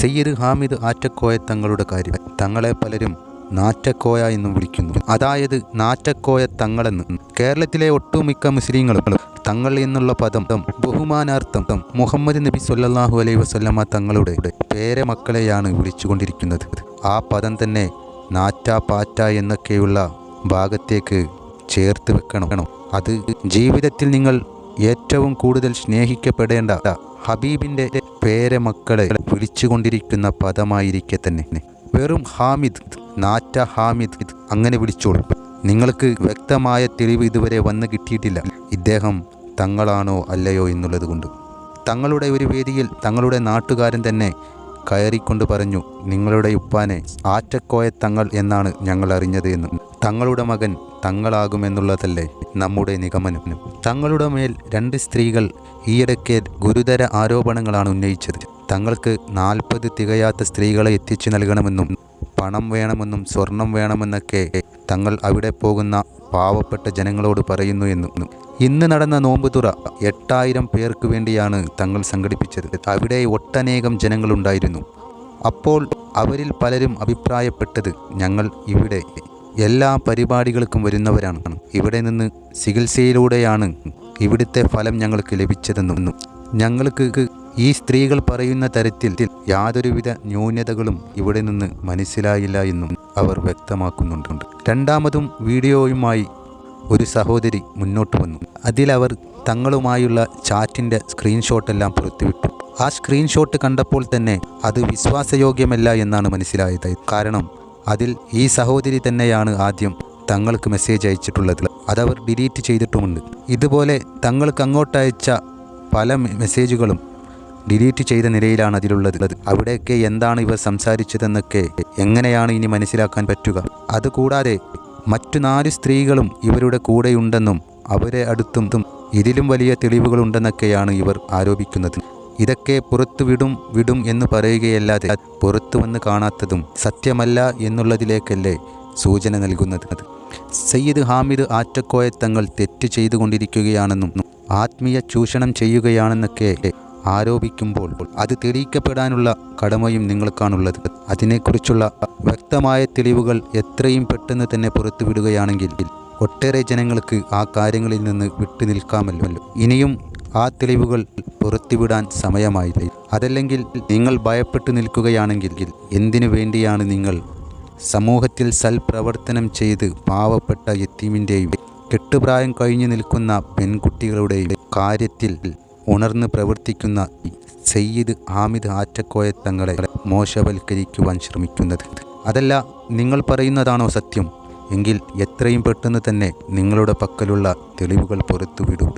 സയ്യിദ് ഹാമിദ് ആറ്റക്കോയ തങ്ങളുടെ കാര്യം. തങ്ങളെ പലരും നാറ്റക്കോയ എന്നും വിളിക്കുന്നു. അതായത് നാറ്റക്കോയ തങ്ങളെന്ന്. കേരളത്തിലെ ഒട്ടുമിക്ക മുസ്ലിങ്ങളും തങ്ങൾ എന്നുള്ള പദം ബഹുമാനാർത്ഥം മുഹമ്മദ് നബി സല്ലല്ലാഹു അലൈഹി വസല്ലമ തങ്ങളുടെ പേരമക്കളെയാണ് വിളിച്ചുകൊണ്ടിരിക്കുന്നത്. ആ പദം തന്നെ നാറ്റ പാറ്റ എന്നൊക്കെയുള്ള ഭാഗത്തേക്ക് ചേർത്ത് വെക്കണം. അത് ജീവിതത്തിൽ നിങ്ങൾ ഏറ്റവും കൂടുതൽ സ്നേഹിക്കപ്പെടേണ്ട ഹബീബിന്റെ പേരമക്കളെ വിളിച്ചുകൊണ്ടിരിക്കുന്ന പദമായിരിക്കെ തന്നെ. വെറും ഹാമിദ് നാറ്റ ഹാമിദ് അങ്ങനെ വിളിച്ചോളൂ. നിങ്ങൾക്ക് വ്യക്തമായ തെളിവ് ഇതുവരെ വന്ന് കിട്ടിയിട്ടില്ല. ഇദ്ദേഹം തങ്ങളാണോ അല്ലയോ എന്നുള്ളത് കൊണ്ട്. തങ്ങളുടെ ഒരു വേദിയിൽ തങ്ങളുടെ നാട്ടുകാരൻ തന്നെ കയറിക്കൊണ്ട് പറഞ്ഞു നിങ്ങളുടെ ഉപ്പാനെ ആറ്റക്കോയ തങ്ങൾ എന്നാണ് ഞങ്ങൾ അറിഞ്ഞത് എന്ന്. തങ്ങളുടെ മകൻ തങ്ങളാകുമെന്നുള്ളതല്ലേ നമ്മുടെ നിഗമനം. തങ്ങളുടെ മേൽ രണ്ട് സ്ത്രീകൾ ഈയിടയ്ക്ക് ഗുരുതര ആരോപണങ്ങളാണ് ഉന്നയിച്ചത്. തങ്ങൾക്ക് നാൽപ്പത് തികയാത്ത സ്ത്രീകളെ എത്തിച്ചു നൽകണമെന്നും പണം വേണമെന്നും സ്വർണം വേണമെന്നൊക്കെ തങ്ങൾ അവിടെ പോകുന്ന പാവപ്പെട്ട ജനങ്ങളോട് പറയുന്നു എന്നും. ഇന്ന് നടന്ന നോമ്പുതുറ എട്ടായിരം പേർക്ക് വേണ്ടിയാണ് തങ്ങൾ സംഘടിപ്പിച്ചത്. അവിടെ ഒട്ടനേകം ജനങ്ങളുണ്ടായിരുന്നു. അപ്പോൾ അവരിൽ പലരും അഭിപ്രായപ്പെട്ടത് ഞങ്ങൾ ഇവിടെ എല്ലാ പരിപാടികൾക്കും വരുന്നവരാണ്. ഇവിടെ നിന്ന് ചികിത്സയിലൂടെയാണ് ഇവിടുത്തെ ഫലം ഞങ്ങൾക്ക് ലഭിച്ചതെന്നും ഞങ്ങൾക്ക് ഈ സ്ത്രീകൾ പറയുന്ന തരത്തിൽ യാതൊരുവിധ ന്യൂനതകളും ഇവിടെ നിന്ന് മനസ്സിലായില്ല എന്നും അവർ വ്യക്തമാക്കുന്നുണ്ട്. രണ്ടാമതും വീഡിയോയുമായി ഒരു സഹോദരി മുന്നോട്ട് വന്നു. അതിലവർ തങ്ങളുമായുള്ള ചാറ്റിന്റെ സ്ക്രീൻഷോട്ടെല്ലാം പുറത്തുവിട്ടു. ആ സ്ക്രീൻഷോട്ട് കണ്ടപ്പോൾ തന്നെ അത് വിശ്വാസയോഗ്യമല്ല എന്നാണ് മനസ്സിലായത്. കാരണം അതിൽ ഈ സഹോദരി തന്നെയാണ് ആദ്യം തങ്ങൾക്ക് മെസ്സേജ് അയച്ചിട്ടുള്ളത്. അതവർ ഡിലീറ്റ് ചെയ്തിട്ടുമുണ്ട്. ഇതുപോലെ തങ്ങൾക്ക് അങ്ങോട്ട് അയച്ച പല മെസ്സേജുകളും ഡിലീറ്റ് ചെയ്ത നിലയിലാണ് അതിലുള്ളത്. അവിടെയൊക്കെ എന്താണ് ഇവർ സംസാരിച്ചതെന്നൊക്കെ എങ്ങനെയാണ് ഇനി മനസ്സിലാക്കാൻ പറ്റുക? അതുകൂടാതെ മറ്റു നാല് സ്ത്രീകളും ഇവരുടെ കൂടെയുണ്ടെന്നും അവരെ അടുത്തും ഇതിലും വലിയ തെളിവുകളുണ്ടെന്നൊക്കെയാണ് ഇവർ ആരോപിക്കുന്നത്. ഇതൊക്കെ പുറത്തു വിടും വിടും എന്ന് പറയുകയല്ലാതെ പുറത്തു വന്ന് കാണാത്തതും സത്യമല്ല എന്നുള്ളതിലേക്കല്ലേ സൂചന നൽകുന്നത്. സയ്യിദ് ഹാമിദ് ആറ്റക്കോയ തങ്ങൾ തെറ്റ് ചെയ്തുകൊണ്ടിരിക്കുകയാണെന്നും ആത്മീയ ചൂഷണം ചെയ്യുകയാണെന്നൊക്കെ ആരോപിക്കുമ്പോൾ അത് തെളിയിക്കപ്പെടാനുള്ള കടമയും നിങ്ങൾക്കാണുള്ളത് അതിനെക്കുറിച്ചുള്ള വ്യക്തമായ തെളിവുകൾ എത്രയും പെട്ടെന്ന് തന്നെ പുറത്തുവിടുകയാണെങ്കിൽ ഒട്ടേറെ ജനങ്ങൾക്ക് ആ കാര്യങ്ങളിൽ നിന്ന് വിട്ടു നിൽക്കാമല്ലോ ഇനിയും ആ തെളിവുകൾ പുറത്തുവിടാൻ സമയമായില്ല. അതല്ലെങ്കിൽ നിങ്ങൾ ഭയപ്പെട്ടു നിൽക്കുകയാണെങ്കിൽ എന്തിനു വേണ്ടിയാണ് നിങ്ങൾ സമൂഹത്തിൽ സൽപ്രവർത്തനം ചെയ്ത് പാവപ്പെട്ട യത്തീമിന്റെയും കെട്ടുപ്രായം കഴിഞ്ഞു നിൽക്കുന്ന പെൺകുട്ടികളുടെയും കാര്യത്തിൽ ഉണർന്ന് പ്രവർത്തിക്കുന്ന സയ്യിദ് ആമിദ് ആറ്റക്കോയ തങ്ങളെ മോശവൽക്കരിക്കുവാൻ ശ്രമിക്കുന്നത്. അതല്ല നിങ്ങൾ പറയുന്നതാണോ സത്യം? എങ്കിൽ എത്രയും പെട്ടെന്ന് തന്നെ നിങ്ങളുടെ പക്കലുള്ള തെളിവുകൾ പുറത്തുവിടും.